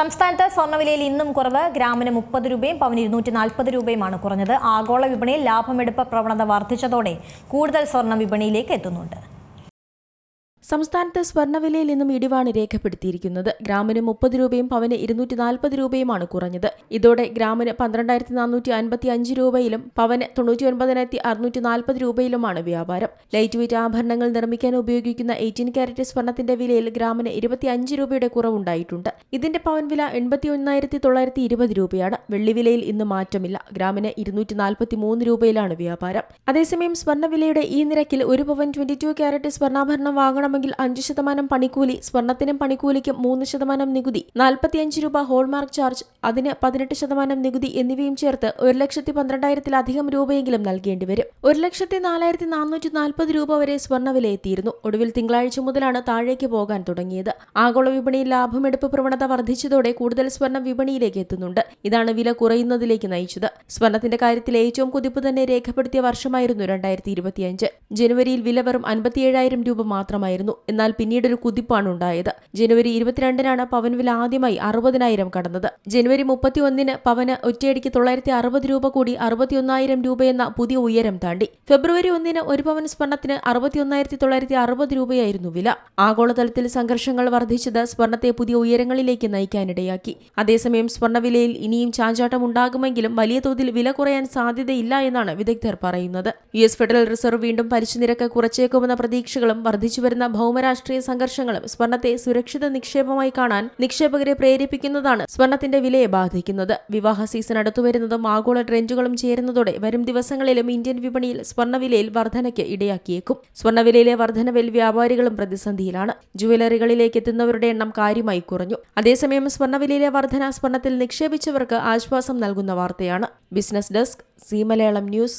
സംസ്ഥാനത്ത് സ്വർണവിലയിൽ ഇന്നും കുറവ്. ഗ്രാമിന് മുപ്പത് രൂപയും പവന് ഇരുന്നൂറ്റി നാൽപ്പത് രൂപയുമാണ് കുറഞ്ഞത്. ആഗോള വിപണിയിൽ ലാഭമെടുപ്പ് പ്രവണത വർദ്ധിച്ചതോടെ കൂടുതൽ സ്വർണം വിപണിയിലേക്ക് എത്തുന്നുണ്ട്. സംസ്ഥാനത്ത് സ്വർണവിലയിൽ നിന്നും ഇടിവാണ് രേഖപ്പെടുത്തിയിരിക്കുന്നത്. ഗ്രാമിന് മുപ്പത് രൂപയും പവന് ഇരുന്നൂറ്റി നാൽപ്പത് രൂപയുമാണ് കുറഞ്ഞത്. ഇതോടെ ഗ്രാമിന് പന്ത്രണ്ടായിരത്തി നാനൂറ്റി അൻപത്തി അഞ്ച് രൂപയിലും പവന് തൊണ്ണൂറ്റി ഒൻപതിനായിരത്തി അറുന്നൂറ്റി നാൽപ്പത് രൂപയിലുമാണ് വ്യാപാരം. ലൈറ്റ് വെയിറ്റ് ആഭരണങ്ങൾ നിർമ്മിക്കാൻ ഉപയോഗിക്കുന്ന എയ്റ്റീൻ ക്യാരറ്റ് സ്വർണത്തിന്റെ വിലയിൽ ഗ്രാമിന് ഇരുപത്തി അഞ്ച് രൂപയുടെ കുറവുണ്ടായിട്ടുണ്ട്. ഇതിന്റെ പവൻ വില എൺപത്തി ഒന്നായിരത്തി തൊള്ളായിരത്തി ഇരുപത് രൂപയാണ് വെള്ളിവിലയിൽ ഇന്ന് മാറ്റമില്ല. ഗ്രാമിന് ഇരുന്നൂറ്റി നാൽപ്പത്തി മൂന്ന് രൂപയിലാണ് വ്യാപാരം. അതേസമയം സ്വർണവിലയുടെ ഈ നിരക്കിൽ ഒരു പവൻ ട്വന്റി ടു ക്യാരറ്റ് സ്വർണാഭരണം വാങ്ങണമെങ്കിൽ അഞ്ച് ശതമാനം പണിക്കൂലി സ്വർണത്തിനും പണിക്കൂലിക്കും മൂന്ന് ശതമാനം നികുതി നാൽപ്പത്തിയഞ്ച് രൂപ ഹോൾമാർക്ക് ചാർജ് അതിന് പതിനെട്ട് ശതമാനം നികുതി എന്നിവയും ചേർത്ത് ഒരു ലക്ഷത്തി പന്ത്രണ്ടായിരത്തിലധികം രൂപയെങ്കിലും നൽകേണ്ടി വരും. ഒരു ലക്ഷത്തി നാലായിരത്തി നാനൂറ്റി നാൽപ്പത് രൂപ വരെ സ്വർണവില എത്തിയിരുന്നു ഒടുവിൽ തിങ്കളാഴ്ച മുതലാണ് താഴേക്ക് പോകാൻ തുടങ്ങിയത്. ആഗോള വിപണിയിൽ ലാഭമെടുപ്പ് പ്രവണത വർദ്ധിച്ചതോടെ കൂടുതൽ സ്വർണം വിപണിയിലേക്ക് എത്തുന്നുണ്ട്. ഇതാണ് വില കുറയുന്നതിലേക്ക് നയിച്ചത്. സ്വർണത്തിന്റെ കാര്യത്തിൽ ഏറ്റവും കുതിപ്പ് തന്നെ രേഖപ്പെടുത്തിയ വർഷമായിരുന്നു രണ്ടായിരത്തി ഇരുപത്തിയഞ്ച്. ജനുവരിയിൽ വില വെറും അൻപത്തിയേഴായിരം രൂപ മാത്രമായിരുന്നു എന്നാൽ പിന്നീട് ഒരു കുതിപ്പാണ് ഉണ്ടായത്. ജനുവരി ഇരുപത്തിരണ്ടിനാണ് പവൻ വില ആദ്യമായി അറുപതിനായിരം കടന്നത്. ജനുവരി മുപ്പത്തിയൊന്നിന് പവന് ഒറ്റയടിക്ക് തൊള്ളായിരത്തി അറുപത് രൂപ കൂടി അറുപത്തിയൊന്നായിരം രൂപയെന്ന പുതിയ ഉയരം താണ്ടി. ഫെബ്രുവരി ഒന്നിന് ഒരു പവൻ സ്വർണത്തിന് അറുപത്തിയൊന്നായിരത്തി തൊള്ളായിരത്തി അറുപത് രൂപയായിരുന്നു വില. ആഗോളതലത്തിൽ സംഘർഷങ്ങൾ വർദ്ധിച്ചത് സ്വർണത്തെ പുതിയ ഉയരങ്ങളിലേക്ക് നയിക്കാനിടയാക്കി. അതേസമയം സ്വർണവിലയിൽ ഇനിയും ചാഞ്ചാട്ടം ഉണ്ടാകുമെങ്കിലും വലിയ തോതിൽ വില കുറയാൻ സാധ്യതയില്ല എന്നാണ് വിദഗ്ധർ പറയുന്നത്. യു എസ് ഫെഡറൽ റിസർവ് വീണ്ടും പലിശ നിരക്ക് കുറച്ചേക്കുമെന്ന പ്രതീക്ഷകളും വർദ്ധിച്ചുവരുന്ന ഭൗമരാഷ്ട്രീയ സംഘർഷങ്ങളും സ്വർണത്തെ സുരക്ഷിത നിക്ഷേപമായി കാണാൻ നിക്ഷേപകരെ പ്രേരിപ്പിക്കുന്നതാണ് സ്വർണത്തിന്റെ വിലയെ ബാധിക്കുന്നത്. വിവാഹ സീസൺ അടുത്തുവരുന്നതും ആഗോള ട്രെൻഡുകളും ചേരുന്നതോടെ വരും ദിവസങ്ങളിലും ഇന്ത്യൻ വിപണിയിൽ സ്വർണവിലയിൽ വർധനയ്ക്ക് ഇടയാക്കിയേക്കും. സ്വർണവിലയിലെ വർധനവിൽ വ്യാപാരികളും പ്രതിസന്ധിയിലാണ്. ജുവലറികളിലേക്ക് എത്തുന്നവരുടെ എണ്ണം കാര്യമായി കുറഞ്ഞു. അതേസമയം സ്വർണവിലയിലെ വർധന സ്വർണത്തിൽ നിക്ഷേപിച്ചവർക്ക് ആശ്വാസം നൽകുന്ന വാർത്തയാണ്. Business desk Zee Malayalam news